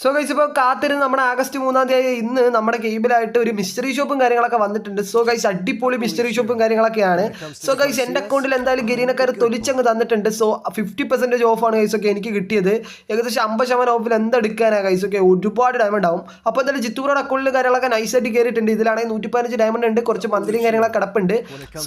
So guys ഇപ്പോൾ കാത്തിരുന്ന് നമ്മുടെ ആഗസ്റ്റ് മൂന്നാം തീയതി ഇന്ന് നമ്മുടെ ഗെയിമിലായിട്ട് ഒരു മിസ്റ്ററി ഷോപ്പും കാര്യങ്ങളൊക്കെ വന്നിട്ടുണ്ട്. സോ ഗൈസ് അടിപൊളി മിസ്റ്ററി ഷോപ്പും കാര്യങ്ങളൊക്കെയാണ്. സോ ഗൈസ് എന്റെ അക്കൗണ്ടിൽ എന്തായാലും ഗരീനക്കാർ തൊലിച്ചങ്ങ് തന്നിട്ടുണ്ട്. സോ ഫിഫ്റ്റി പെർസെന്റേജ് ഓഫാണ് ഗൈസ് ഒക്കെ എനിക്ക് കിട്ടിയത്. ഏകദേശം അമ്പത് ശതമാനം ഓഫിൽ എന്തെടുക്കാനാണ് ഗൈസ് ഒക്കെ? ഒരുപാട് ഡയമണ്ട് ആവും. അപ്പോൾ എന്തായാലും ചിത്തൂരോട് അക്കൗണ്ടിൽ കാര്യങ്ങളൊക്കെ നൈസായിട്ട് കയറിയിട്ടുണ്ട് ഇതിലാണെങ്കിൽ നൂറ്റി പതിനഞ്ച് ഡയമണ്ട് ഉണ്ട്. കുറച്ച് മന്ത്രിയും കാര്യങ്ങളൊക്കെ കിടപ്പുണ്ട്.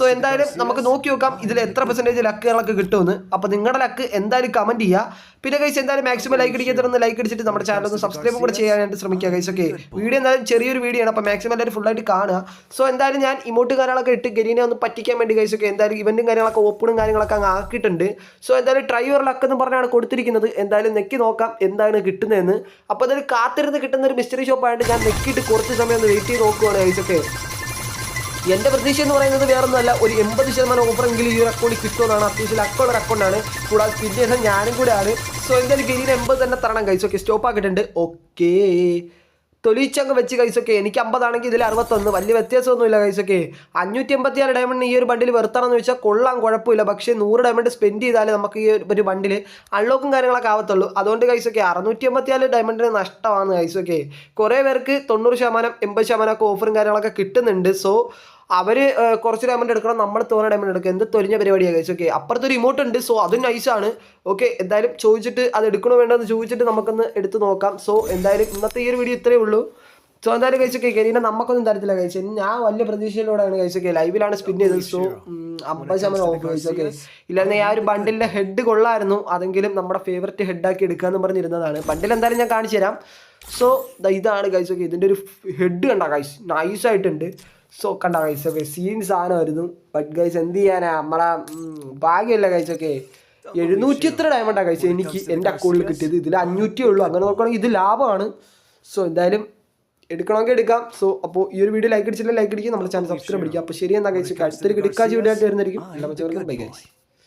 സോ എന്തായാലും നമുക്ക് നോക്കി നോക്കാം ഇതിൽ എത്ര പെർസെന്റേജ് ലക്കുകളൊക്കെ കിട്ടുമെന്ന്. അപ്പോൾ നിങ്ങളുടെ ലക്ക് എന്തായാലും കമന്റ് ചെയ്യുക. പിന്നെ ഗൈസ് എന്തായാലും മാക്സിമം ലൈക്ക് അടിക്കാത്തതൊന്ന് ലൈക്ക് അടിച്ചിട്ട് നമ്മുടെ ചാനൽ ഒന്ന് സബ്സ്ക്രൈബും കൂടെ ചെയ്യാനായിട്ട് ശ്രമിക്കുക ഗൈസ് ഓക്കെ വീഡിയോ എന്തായാലും ചെറിയൊരു വീഡിയോ ആണ്. അപ്പോൾ മാക്സിമം എല്ലാവരും ഫുള്ളായിട്ട് കാണുക. സോ എന്തായാലും ഞാൻ ഇമോട്ട് കാര്യങ്ങളൊക്കെ ഇട്ട് ഗരീനെ ഒന്ന് പറ്റിക്കാൻ വേണ്ടി ഗൈസ് ഓക്കെ എന്തായാലും ഇവന്റും കാര്യങ്ങളൊക്കെ ഓപ്പണും കാര്യങ്ങളൊക്കെ അങ്ങ് ആക്കിയിട്ടുണ്ട്. സോ എന്തായാലും ട്രൈ യുവർ ലക്ക് എന്ന് പറഞ്ഞാണ് കൊടുത്തിരിക്കുന്നത്. എന്തായാലും നെക്കി നോക്കാം എന്താണ് കിട്ടുന്നതെന്ന്. അപ്പോൾ അതൊരു കാത്തിരുന്ന് കിട്ടുന്ന ഒരു മിസ്റ്ററി ഷോപ്പ് ആയിട്ട് ഞാൻ നെക്കിയിട്ട് കുറച്ച് സമയം ഒന്ന് വെയിറ്റ് ചെയ്ത് നോക്കുവാണ് ഗൈസ് ഒക്കെ എന്റെ പ്രതീക്ഷ എന്ന് പറയുന്നത് വേറൊന്നുമല്ല. ഒരു എൺപത് ശതമാനം ഓഫറെങ്കിലും ഈ ഒരു അക്കൗണ്ട് കിട്ടുമെന്നാണ് അത്യാവശ്യം അക്കൗണ്ട് അക്കൗണ്ടാണ് കൂടാതെ സ്പിൻ ചെയ്യുന്നത് ഞാനും കൂടെയാണ് സോ എന്തായാലും ഗെയിന് എൺപത് തന്നെ തരണം കഴിച്ചു ഓക്കെ സ്റ്റോപ്പ് ആക്കിയിട്ടുണ്ട്. ഓക്കേ തൊലിച്ചങ്ങ് വെച്ച് കൈസൊക്കെ. എനിക്ക് അമ്പതാണെങ്കിൽ ഇതിൽ അറുപത്തൊന്ന്. വലിയ വ്യത്യാസമൊന്നുമില്ല കൈസൊക്കെ. അഞ്ഞൂറ്റി എൺപത്തി ആറ് ഡയമണ്ട് ഈ ഒരു ബണ്ടിൽ വെറുത്താണെന്ന് വെച്ചാൽ കൊള്ളാം കുഴപ്പമില്ല. പക്ഷേ നൂറ് ഡയമണ്ട് സ്പെൻഡ് ചെയ്താലേ നമുക്ക് ഈ ഒരു ബണ്ടിൽ അൺലോക്കും കാര്യങ്ങളൊക്കെ ആവത്തുള്ളൂ. അതുകൊണ്ട് കൈസൊക്കെ അറുന്നൂറ്റി എൺപത്തി നാല് ഡയമണ്ടിന് നഷ്ടമാണ് കൈസൊക്കെ. കുറേ പേർക്ക് തൊണ്ണൂറ് ശതമാനം എൺപത് ശതമാനമൊക്കെ ഓഫറും കാര്യങ്ങളൊക്കെ കിട്ടുന്നുണ്ട്. സോ അവർ കുറച്ച് ഡയമണ്ട് എടുക്കണം നമ്മൾ തോന്നുന്ന ഡയമണ്ട് എടുക്കുക എന്ത് തൊലിഞ്ഞ പരിപാടിയാണ് കഴിച്ചു ഓക്കെ അപ്പുറത്തൊരു ഇമോട്ട് ഉണ്ട് സോ അതും നൈസാണ് ഓക്കെ എന്തായാലും ചോദിച്ചിട്ട് അത് എടുക്കണോ വേണ്ടതെന്ന് ചോദിച്ചിട്ട് നമുക്കൊന്ന് എടുത്ത് നോക്കാം. സോ എന്തായാലും ഇന്നത്തെ ഈ ഒരു വീഡിയോ ഇത്രയേ ഉള്ളൂ. സോ എന്തായാലും കഴിച്ചൊക്കെ കരിനെ നമുക്കൊന്നും തരത്തില്ല കഴിച്ചു ഞാൻ വലിയ പ്രതീക്ഷയിലൂടെയാണ് കഴിച്ചൊക്കെ ലൈവിലാണ് സ്പിൻ ചെയ്തത്. സോ അമ്പത് ശതമാനം ഓഫ് കഴിച്ചൊക്കെ ഇല്ലാതെ ആ ഒരു ബണ്ടിലിന്റെ ഹെഡ് കൊള്ളായിരുന്നു. അതെങ്കിലും നമ്മുടെ ഫേവററ്റ് ഹെഡാക്കി എടുക്കാമെന്ന് പറഞ്ഞിരുന്നതാണ്. ബണ്ടിൽ എന്തായാലും ഞാൻ കാണിച്ചു തരാം സോ ഇതാണ് കഴിച്ചൊക്കെ ഇതിന്റെ ഒരു ഹെഡ് കണ്ട കഴിച്ച് നൈസായിട്ടുണ്ട് സോ കണ്ട ഗൈസ് ഓക്കെ സീൻ സാധനമായിരുന്നു ബട്ട് ഗൈസ് എന്ത് ചെയ്യാനാ? നമ്മളെ ഭാഗ്യമല്ല ഭാഗ്യമല്ല ഓക്കെ എഴുന്നൂറ്റി എത്ര ഡയമണ്ടാണ് കഴിച്ചത് എനിക്ക് എന്റെ അക്കൗണ്ടിൽ കിട്ടിയത്. ഇതിൽ അഞ്ഞൂറ്റി ഉള്ളൂ. അങ്ങനെ നോക്കുകയാണെങ്കിൽ ഇത് ലാഭമാണ്. സോ എന്തായാലും എടുക്കണമെങ്കിൽ എടുക്കാം. സോ അപ്പോൾ ഈ ഒരു വീഡിയോ ലൈക്ക് അടിച്ചില്ല ലൈക്ക് അടിക്കുക. നമ്മുടെ ചാനൽ സബ്സ്ക്രൈബ് അടിക്കുക. അപ്പോൾ ശരി എന്താ കഴിച്ചു അടുത്തൊരു കിടക്കാച്ച് വീഡിയോ ആയിട്ട് വരുന്നതായിരിക്കും. എല്ലാ മച്ചവർക്കും ബൈ ഗൈസ്